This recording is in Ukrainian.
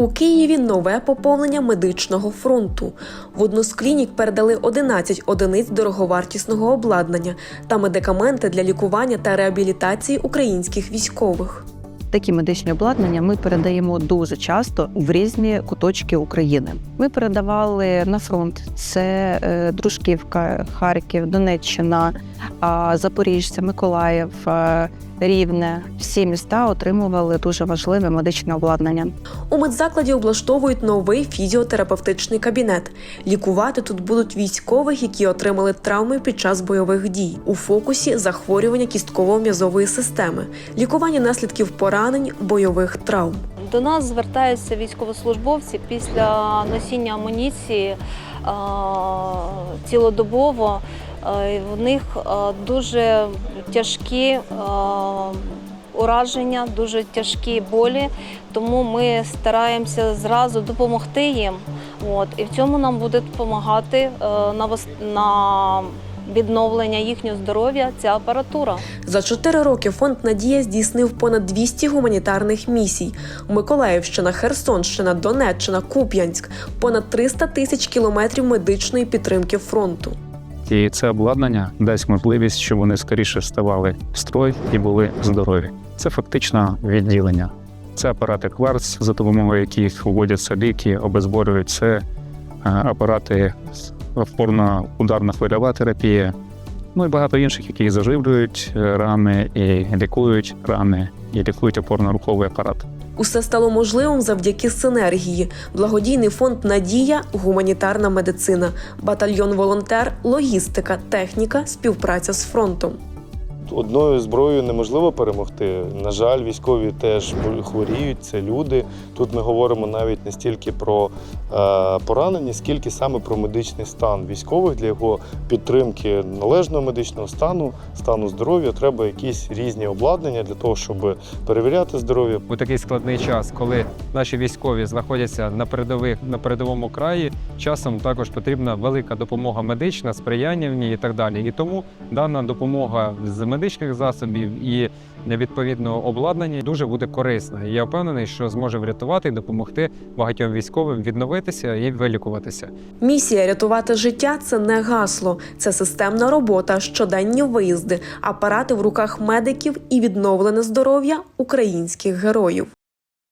У Києві нове поповнення медичного фронту. В одну з клінік передали 11 одиниць дороговартісного обладнання та медикаменти для лікування та реабілітації українських військових. Такі медичні обладнання ми передаємо дуже часто в різні куточки України. Ми передавали на фронт це е, Дружківка, Харків, Донеччина, Запоріжжя, Миколаїв, е, Рівне. Всі міста отримували дуже важливе медичне обладнання. У медзакладі облаштовують новий фізіотерапевтичний кабінет. Лікувати тут будуть військових, які отримали травми під час бойових дій. У фокусі захворювання кістково-м'язової системи, лікування наслідків поранень, бойових травм. До нас звертаються військовослужбовці після носіння амуніції цілодобово. Е, В них е, дуже тяжкі е, ураження, дуже тяжкі болі, тому ми стараємося зразу допомогти їм. От, і в цьому нам буде допомагати на відновлення їхнього здоров'я ця апаратура. За чотири роки фонд Надія здійснив понад 200 гуманітарних місій. Миколаївщина, Херсонщина, Донеччина, Куп'янськ, понад 300 тисяч кілометрів медичної підтримки фронту. І це обладнання дасть можливість, щоб вони скоріше ставали в строй і були здорові. Це фактично відділення. Це апарати кварц, за допомогою яких вводяться ліки, обезборюють Це апарати опорно-ударна хвильова терапія. Ну і багато інших, які заживлюють е, рани і лікують рани, і лікують опорно-руховий апарат. Усе стало можливим завдяки синергії. Благодійний фонд Надія, гуманітарна медицина, батальйон волонтер, логістика, техніка, співпраця з фронтом. Одною зброєю неможливо перемогти. На жаль, військові теж хворіють, це люди. Тут ми говоримо навіть не стільки про е, поранення, скільки саме про медичний стан військових для його підтримки належного медичного стану, стану здоров'я. Треба якісь різні обладнання для того, щоб перевіряти здоров'я, у такий складний час, коли наші військові знаходяться на передових на передовому краї, часом також потрібна велика допомога медична, сприяння в ній і так далі. І тому дана допомога з медичних засобів і відповідного обладнання дуже буде корисна. Я впевнений, що зможе врятувати і допомогти багатьом військовим відновитися і вилікуватися. Місія рятувати життя це не гасло, це системна робота, щоденні виїзди, апарати в руках медиків і відновлене здоров'я українських героїв.